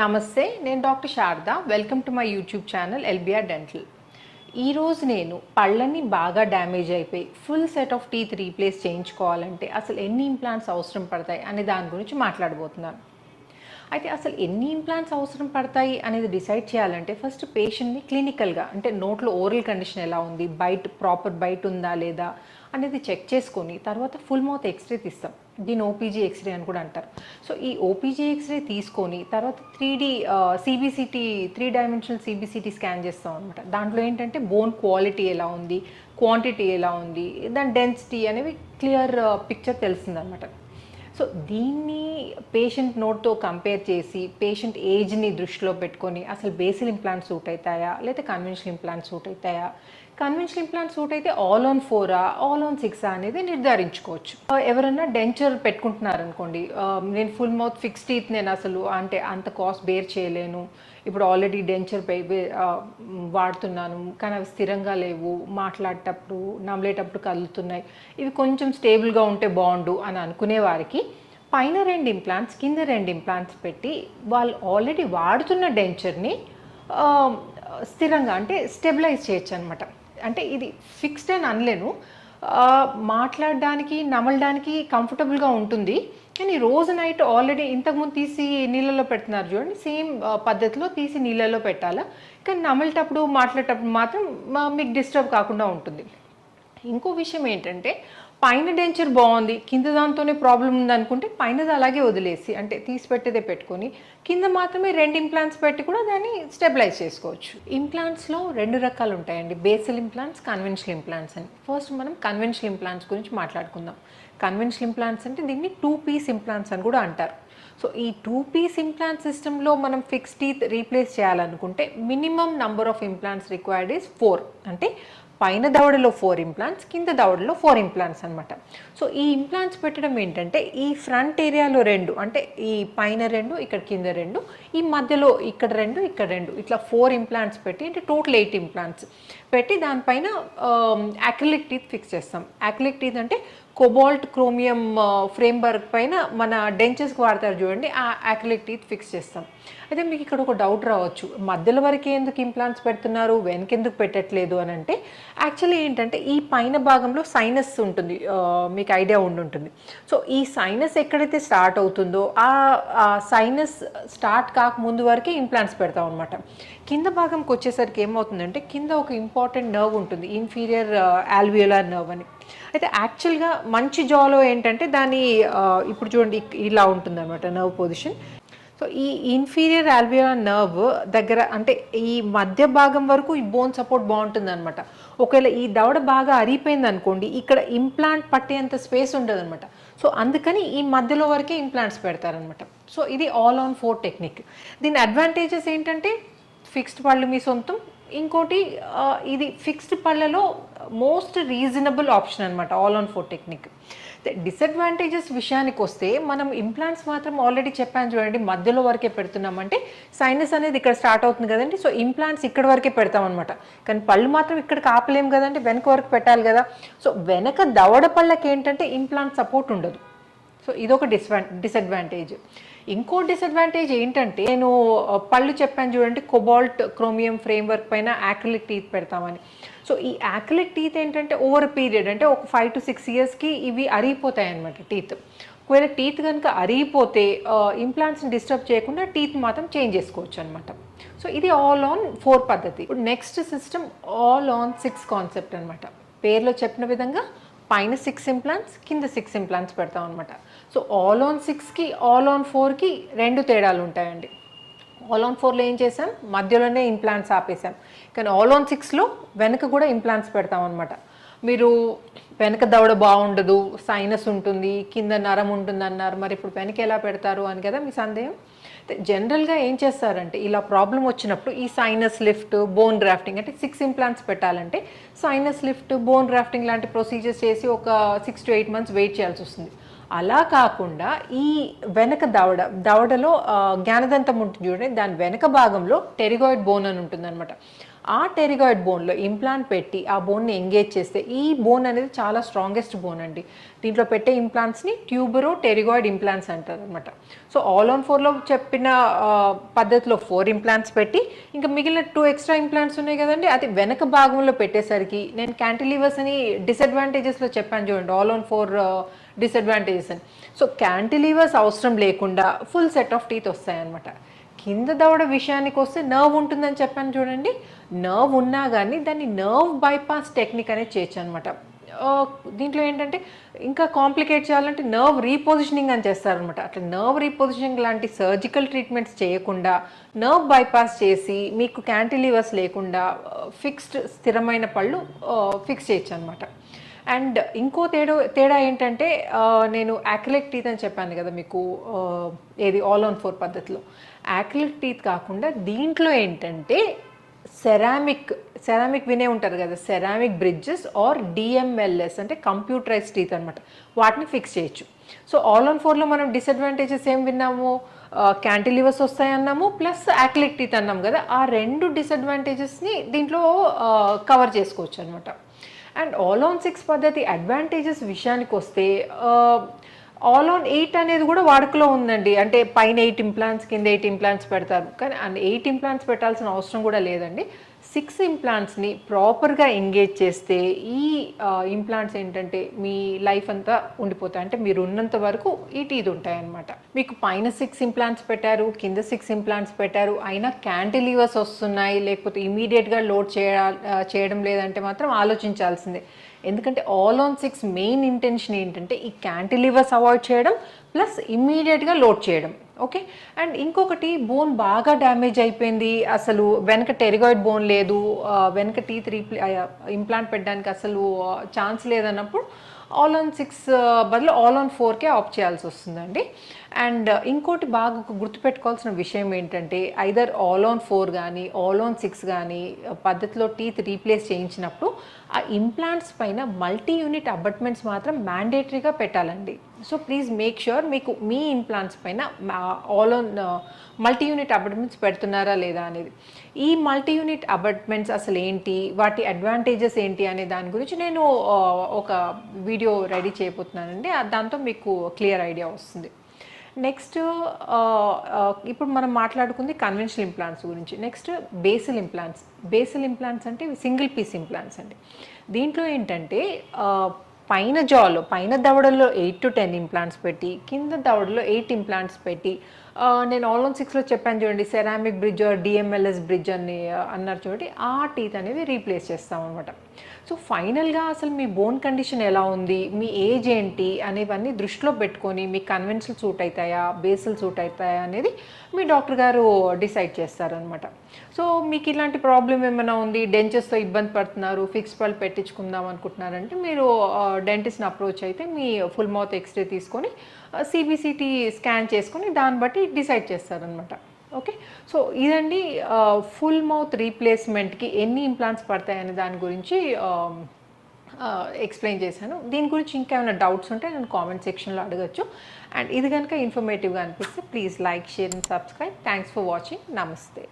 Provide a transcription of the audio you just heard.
నమస్తే నేను doctor Sharada. Welcome to my YouTube channel LBR dental. ఈరోజు నేను పళ్ళని బాగా డ్యామేజ్ అయిపోయి full set of teeth replace చేయించుకోవాలంటే అసలు ఎన్ని ఇంప్లాంట్స్ అవసరం పడతాయి అనే దాని గురించి మాట్లాడబోతున్నాను. అయితే అసలు ఎన్ని ఇంప్లాంట్స్ అవసరం పడతాయి అనేది డిసైడ్ చేయాలంటే ఫస్ట్ పేషెంట్ని క్లినికల్గా అంటే నోట్లో ఓరల్ కండిషన్ ఎలా ఉంది బయట ప్రాపర్ బయట ఉందా లేదా అనేది చెక్ చేసుకొని తర్వాత ఫుల్ మౌత్ ఎక్స్రే తీస్తాం. దీని ఓపీజీ ఎక్స్రే అని కూడా అంటారు. సో ఈ ఓపీజీ ఎక్స్రే తీసుకొని తర్వాత three D CBCT three dimensional CBCT scan చేస్తాం అనమాట దాంట్లో ఏంటంటే బోన్ క్వాలిటీ ఎలా ఉంది క్వాంటిటీ ఎలా ఉంది దాని డెన్సిటీ అనేవి క్లియర్ పిక్చర్ తెలుస్తుందన్నమాట. సో దీన్ని పేషెంట్ నోట్తో కంపేర్ చేసి పేషెంట్ ఏజ్ని దృష్టిలో పెట్టుకొని అసలు బేసిల్ ఇంప్లాంట్ సూట్ అవుతాయా లేదా కన్వెన్షనల్ ఇంప్లాంట్ సూట్ అవుతాయా కన్వెన్షనల్ ఇంప్లాంట్ సూట్ అయితే ఆల్ ఆన్ ఫోరా ఆల్ ఆన్ సిక్సా అనేది నిర్ధారించుకోవచ్చు. ఎవరన్నా డెంచర్ పెట్టుకుంటున్నారనుకోండి నేను ఫుల్ మౌత్ ఫిక్స్ టీత్ నేను అసలు అంటే అంత కాస్ట్ బేర్ చేయలేను. ఇప్పుడు ఆల్రెడీ డెంచర్ వాడుతున్నాను కానీ అవి స్థిరంగా లేవు మాట్లాడేటప్పుడు నమ్మలేటప్పుడు కదులుతున్నాయి. ఇవి కొంచెం స్టేబుల్గా ఉంటే బాగుండు అని అనుకునే వారికి పైన రెండు ఇంప్లాంట్స్ కింద రెండు ఇంప్లాంట్స్ పెట్టి వాళ్ళు ఆల్రెడీ వాడుతున్న డెంచర్ని స్థిరంగా అంటే స్టెబిలైజ్ చేయొచ్చు అనమాట అంటే ఇది ఫిక్స్డ్ అని అనలేను. మాట్లాడడానికి నమలడానికి కంఫర్టబుల్గా ఉంటుంది. కానీ రోజు నైట్ ఆల్రెడీ ఇంతకుముందు తీసి నీళ్ళలో పెడుతున్నారు చూడండి. సేమ్ పద్ధతిలో తీసి నీళ్ళలో పెట్టాలా? కానీ నమలేటప్పుడు మాట్లాడేటప్పుడు మాత్రం మీకు డిస్టర్బ్ కాకుండా ఉంటుంది. ఇంకో విషయం ఏంటంటే పైన డెంచర్ బాగుంది కింద దాంతోనే ప్రాబ్లం ఉందనుకుంటే పైనది అలాగే వదిలేసి అంటే తీసి పెట్టేదే పెట్టుకొని కింద మాత్రమే రెండు ఇంప్లాంట్స్ పెట్టి కూడా దాన్ని స్టెబిలైజ్ చేసుకోవచ్చు. ఇంప్లాంట్స్లో రెండు రకాలు ఉంటాయండి. బేసల్ ఇంప్లాంట్స్ కన్వెన్షనల్ ఇంప్లాంట్స్ అని. ఫస్ట్ మనం కన్వెన్షనల్ ఇంప్లాంట్స్ గురించి మాట్లాడుకుందాం. కన్వెన్షనల్ ఇంప్లాంట్స్ అంటే దీన్ని టూ పీస్ ఇంప్లాంట్స్ అని కూడా అంటారు. సో ఈ టూ పీస్ ఇంప్లాంట్ సిస్టంలో మనం ఫిక్స్ టీత్ రీప్లేస్ చేయాలనుకుంటే minimum number of implants required is four అంటే పైన దవడలో ఫోర్ ఇంప్లాంట్స్ కింద దవడలో ఫోర్ ఇంప్లాంట్స్ అనమాట సో ఈ ఇంప్లాంట్స్ పెట్టడం ఏంటంటే ఈ ఫ్రంట్ ఏరియాలో రెండు అంటే ఈ పైన రెండు ఇక్కడ కింద రెండు ఈ మధ్యలో ఇక్కడ రెండు ఇక్కడ రెండు ఇట్లా ఫోర్ ఇంప్లాంట్స్ పెట్టి అంటే టోటల్ ఎయిట్ ఇంప్లాంట్స్ పెట్టి దానిపైన యాక్రిలిక్ టీత్ ఫిక్స్ చేస్తాం. యాక్రిలిక్ టీత్ అంటే కోబాల్ట్ క్రోమియం ఫ్రేమ్ వర్క్ పైన మన డెంచెస్కి వాడతారు చూడండి ఆ యాక్రిలిక్ టీత్ ఫిక్స్ చేస్తాం. అయితే మీకు ఇక్కడ ఒక డౌట్ రావచ్చు. మధ్యలో వరకే ఎందుకు ఇంప్లాంట్స్ పెడుతున్నారు? వెనకెందుకు పెట్టట్లేదు అని అంటే యాక్చువల్లీ ఏంటంటే ఈ పైన భాగంలో సైనస్ ఉంటుంది. మీకు ఐడియా ఉండుంటుంది సో ఈ సైనస్ ఎక్కడైతే స్టార్ట్ అవుతుందో ఆ సైనస్ స్టార్ట్ కాకముందు వరకే ఇంప్లాంట్స్ పెడతాం అనమాట కింద భాగంకి వచ్చేసరికి ఏమవుతుందంటే కింద ఒక ఇంపార్టెంట్ నర్వ్ ఉంటుంది ఇన్ఫీరియర్ ఆల్వియోలార్ నర్వ్ అని. అయితే యాక్చువల్గా మంచి జాలో ఏంటంటే దాని ఇప్పుడు చూడండి ఇలా ఉంటుందన్నమాట నర్వ్ పొజిషన్ సో ఈ ఇన్ఫీరియర్ ఆల్వియోలార్ నర్వ్ దగ్గర అంటే ఈ మధ్య భాగం వరకు ఈ బోన్ సపోర్ట్ బాగుంటుంది అనమాట ఒకవేళ ఈ దవడ బాగా అరిగిపోయింది అనుకోండి ఇక్కడ ఇంప్లాంట్ పట్టేంత స్పేస్ ఉండదు అనమాట సో అందుకని ఈ మధ్యలో వరకే ఇంప్లాంట్స్ పెడతారనమాట సో ఇది ఆల్ ఆన్ ఫోర్ టెక్నిక్ దీని అడ్వాంటేజెస్ ఏంటంటే ఫిక్స్డ్ పళ్ళు మీ సొంతం ఇంకోటి ఇది ఫిక్స్డ్ పళ్ళలో మోస్ట్ రీజనబుల్ ఆప్షన్ అనమాట all on four technique. Disadvantages విషయానికి వస్తే మనం ఇంప్లాంట్స్ మాత్రం ఆల్రెడీ చెప్పాను చూడండి మధ్యలో వరకే పెడుతున్నామంటే సైనస్ అనేది ఇక్కడ స్టార్ట్ అవుతుంది కదండి సో ఇంప్లాంట్స్ ఇక్కడ వరకే పెడతాం అనమాట కానీ పళ్ళు మాత్రం ఇక్కడ ఆపలేము కదండి వెనక వరకు పెట్టాలి కదా. సో వెనక దవడ పళ్ళకి ఏంటంటే ఇంప్లాంట్ సపోర్ట్ ఉండదు. సో ఇదొక డిస్వా డిసడ్వాంటేజ్. ఇంకో డిసడ్వాంటేజ్ ఏంటంటే నేను పళ్ళు చెప్పాను చూడండి కొబాల్ట్ క్రోమియం ఫ్రేమ్వర్క్ పైన యాక్రిలిక్ టీత్ పెడతామని. సో ఈ యాక్రిలిక్ టీత్ ఏంటంటే ఓవర్ పీరియడ్ అంటే ఒక ఫైవ్ టు సిక్స్ ఇయర్స్కి ఇవి అరిగిపోతాయి అనమాట టీత్ ఒకవేళ టీత్ కనుక అరిగిపోతే ఇంప్లాంట్స్ని డిస్టర్బ్ చేయకుండా టీత్ మాత్రం చేంజ్ చేసుకోవచ్చు అనమాట సో ఇది ఆల్ ఆన్ ఫోర్ పద్ధతి. ఇప్పుడు next system all on six concept అనమాట పేర్లో చెప్పిన విధంగా పైన సిక్స్ ఇంప్లాంట్స్ కింద సిక్స్ ఇంప్లాంట్స్ పెడతాం అనమాట సో ఆల్ ఆన్ సిక్స్కి ఆల్ ఆన్ ఫోర్కి రెండు తేడాలు ఉంటాయండి. ఆల్ ఆన్ ఫోర్లో ఏం చేసాం మధ్యలోనే ఇంప్లాంట్స్ ఆపేసాం కానీ ఆల్ ఆన్ సిక్స్లో వెనక కూడా ఇంప్లాంట్స్ పెడతాం అనమాట మీరు వెనక దవడ బాగుండదు సైనస్ ఉంటుంది కింద నరం ఉంటుంది అన్నారు మరి ఇప్పుడు వెనక ఎలా పెడతారు అని కదా మీ సందేహం? జనరల్గా ఏం చేస్తారంటే ఇలా ప్రాబ్లం వచ్చినప్పుడు ఈ సైనస్ లిఫ్ట్ బోన్ గ్రాఫ్టింగ్ అంటే సిక్స్ ఇంప్లాంట్స్ పెట్టాలంటే సైనస్ లిఫ్ట్ బోన్ గ్రాఫ్టింగ్ లాంటి ప్రొసీజర్స్ చేసి ఒక six to eight months wait చేయాల్సి వస్తుంది. అలా కాకుండా ఈ వెనక దవడ దవడలో జ్ఞానదంతం ఉంటుంది చూడండి దాని వెనక భాగంలో టెరిగాయిడ్ బోన్ అని ఉంటుంది అనమాట ఆ టెరిగాయిడ్ బోన్లో ఇంప్లాంట్ పెట్టి ఆ బోన్ని ఎంగేజ్ చేస్తే ఈ బోన్ అనేది చాలా స్ట్రాంగెస్ట్ బోన్ అండి. దీంట్లో పెట్టే ఇంప్లాంట్స్ని ట్యూబరో టెరిగాయిడ్ ఇంప్లాంట్స్ అంటారు అనమాట సో ఆల్ ఆన్ ఫోర్లో చెప్పిన పద్ధతిలో ఫోర్ ఇంప్లాంట్స్ పెట్టి ఇంకా మిగిలిన టూ ఎక్స్ట్రా ఇంప్లాంట్స్ ఉన్నాయి కదండి అది వెనక భాగంలో పెట్టేసరికి నేను క్యాంటిలీవర్స్ అని డిసడ్వాంటేజెస్లో చెప్పాను చూడండి ఆల్ ఆన్ ఫోర్ డిసడ్వాంటేజెస్ అని. సో క్యాంటిలీవర్స్ అవసరం లేకుండా ఫుల్ సెట్ ఆఫ్ టీత్ వస్తాయన్నమాట. కింద దవడ విషయానికి వస్తే నర్వ్ ఉంటుందని చెప్పాను చూడండి. నర్వ్ ఉన్నా కానీ దాన్ని నర్వ్ బైపాస్ టెక్నిక్ అనేది చేయొచ్చు అనమాట దీంట్లో ఏంటంటే ఇంకా కాంప్లికేట్ చేయాలంటే నర్వ్ రీపొజిషనింగ్ అని చేస్తారనమాట అట్లా నర్వ్ రీపొజిషనింగ్ లాంటి సర్జికల్ ట్రీట్మెంట్స్ చేయకుండా నర్వ్ బైపాస్ చేసి మీకు క్యాంటిలివర్స్ లేకుండా ఫిక్స్డ్ స్థిరమైన పళ్ళు ఫిక్స్ చేయొచ్చు అనమాట అండ్ ఇంకో తేడా తేడా ఏంటంటే నేను యాక్రిలిక్ టీత్ అని చెప్పాను కదా మీకు ఏది ఆల్ ఆన్ ఫోర్ పద్ధతిలో. యాక్రిలిక్ టీత్ కాకుండా దీంట్లో ఏంటంటే సెరామిక్ సెరామిక్ వినే ఉంటారు కదా సెరామిక్ బ్రిడ్జెస్ ఆర్ డిఎంఎల్ఎస్ అంటే కంప్యూటరైజ్ టీత్ అనమాట వాటిని ఫిక్స్ చేయొచ్చు. సో ఆల్ ఆన్ ఫోర్లో మనం డిసడ్వాంటేజెస్ ఏం విన్నాము? క్యాంటిలివర్స్ వస్తాయన్నాము ప్లస్ యాక్లిక్ టీత్ అన్నాము కదా ఆ రెండు డిసడ్వాంటేజెస్ని దీంట్లో కవర్ చేసుకోవచ్చు అనమాట అండ్ ఆల్ ఆన్ సిక్స్ పద్ధతి అడ్వాంటేజెస్ విషయానికి వస్తే ఆల్ ఆన్ ఎయిట్ అనేది కూడా వాడుకలో ఉందండి. అంటే పైన ఎయిట్ ఇంప్లాంట్స్ కింద ఎయిట్ ఇంప్లాంట్స్ పెడతారు. కానీ అండ్ ఎయిట్ ఇంప్లాంట్స్ పెట్టాల్సిన అవసరం కూడా లేదండి. సిక్స్ ఇంప్లాంట్స్ని ప్రాపర్గా ఎంగేజ్ చేస్తే ఈ ఇంప్లాంట్స్ ఏంటంటే మీ లైఫ్ అంతా ఉండిపోతాయి. అంటే మీరు ఉన్నంత వరకు ఈ టీత్ ఉంటాయన్నమాట. మీకు పైన సిక్స్ ఇంప్లాంట్స్ పెట్టారు కింద సిక్స్ ఇంప్లాంట్స్ పెట్టారు అయినా క్యాంటిలీవర్స్ వస్తున్నాయి లేకపోతే ఇమీడియట్గా లోడ్ చేయ చేయడం లేదంటే మాత్రం ఆలోచించాల్సిందే. ఎందుకంటే all on six main intention ఏంటంటే ఈ క్యాంటిలీవర్స్ అవాయిడ్ చేయడం ప్లస్ ఇమ్మీడియట్గా లోడ్ చేయడం. ఓకే? అండ్ ఇంకొకటి బోన్ బాగా డ్యామేజ్ అయిపోయింది. అసలు వెనక టెరిగాయిడ్ బోన్ లేదు. వెనక టీత్ రీప్లే ఇంప్లాంట్ పెట్టడానికి అసలు ఛాన్స్ లేదన్నప్పుడు ఆల్ ఆన్ సిక్స్ బదులు ఆల్ ఆన్ ఫోర్కే ఆప్ చేయాల్సి వస్తుందండి. అండ్ ఇంకోటి బాగా గుర్తుపెట్టుకోవాల్సిన విషయం ఏంటంటే ఐదర్ ఆల్ ఆన్ ఫోర్ కానీ ఆల్ ఆన్ సిక్స్ కానీ పద్ధతిలో టీత్ రీప్లేస్ చేయించినప్పుడు ఆ ఇంప్లాంట్స్ పైన మల్టీ యూనిట్ అబట్మెంట్స్ మాత్రం మ్యాండేటరీగా పెట్టాలండి. సో ప్లీజ్ మేక్ ష్యూర్ మీకు మీ ఇంప్లాంట్స్ పైన all on multi unit abutments పెడుతున్నారా లేదా అనేది. ఈ మల్టీ యూనిట్ అబట్మెంట్స్ అసలు ఏంటి? వాటి అడ్వాంటేజెస్ ఏంటి అనే దాని గురించి నేను uh, ఒక వీడియో రెడీ చేయబోతున్నానండి. దాంతో మీకు క్లియర్ ఐడియా వస్తుంది. నెక్స్ట్ uh, uh, ఇప్పుడు మనం మాట్లాడుకుంది కన్వెన్షనల్ ఇంప్లాంట్స్ గురించి. Next basal implants basal implants అంటే సింగిల్ పీస్ ఇంప్లాంట్స్ అండి. దీంట్లో ఏంటంటే పైన జాలో పైన దవడలో ఎయిట్ టు టెన్ ఇంప్లాంట్స్ పెట్టి కింద దవడలో ఎయిట్ ఇంప్లాంట్స్ పెట్టి నేను ఆల్ ఆన్ సిక్స్లో చెప్పాను చూడండి సెరామిక్ బ్రిడ్జ్ డిఎంఎల్ఎస్ బ్రిడ్జ్ అని అన్నారు చూడండి ఆ టీత్ అనేది రీప్లేస్ చేస్తామన్నమాట. సో ఫైనల్గా అసలు మీ బోన్ కండిషన్ ఎలా ఉంది మీ ఏజ్ ఏంటి అనేవన్నీ దృష్టిలో పెట్టుకొని మీ కన్వెన్షనల్ సూట్ అవుతాయా బేసల్ సూట్ అవుతాయా అనేది మీ డాక్టర్ గారు డిసైడ్ చేస్తారనమాట సో మీకు ఇలాంటి ప్రాబ్లం ఏమైనా ఉంది డెంచెస్తో ఇబ్బంది పడుతున్నారు ఫిక్స్ పళ్ళు పెట్టించుకుందాం అనుకుంటున్నారంటే మీరు డెంటిస్ట్ని అప్రోచ్ అయితే మీ ఫుల్ మౌత్ ఎక్స్రే తీసుకొని సిబిసిటీ స్కాన్ చేసుకుని దాన్ని బట్టి డిసైడ్ చేస్తారనమాట ఓకే? సో ఇదండి ఫుల్ మౌత్ రీప్లేస్మెంట్కి ఎన్ని ఇంప్లాంట్స్ పడతాయనే దాని గురించి ఎక్స్ప్లెయిన్ చేశాను. దీని గురించి ఇంకా ఏమైనా డౌట్స్ ఉంటే నేను కామెంట్ సెక్షన్లో అడగచ్చు. అండ్ ఇది కనుక ఇన్ఫర్మేటివ్గా అనిపిస్తే please like share and subscribe. Thanks for watching. నమస్తే.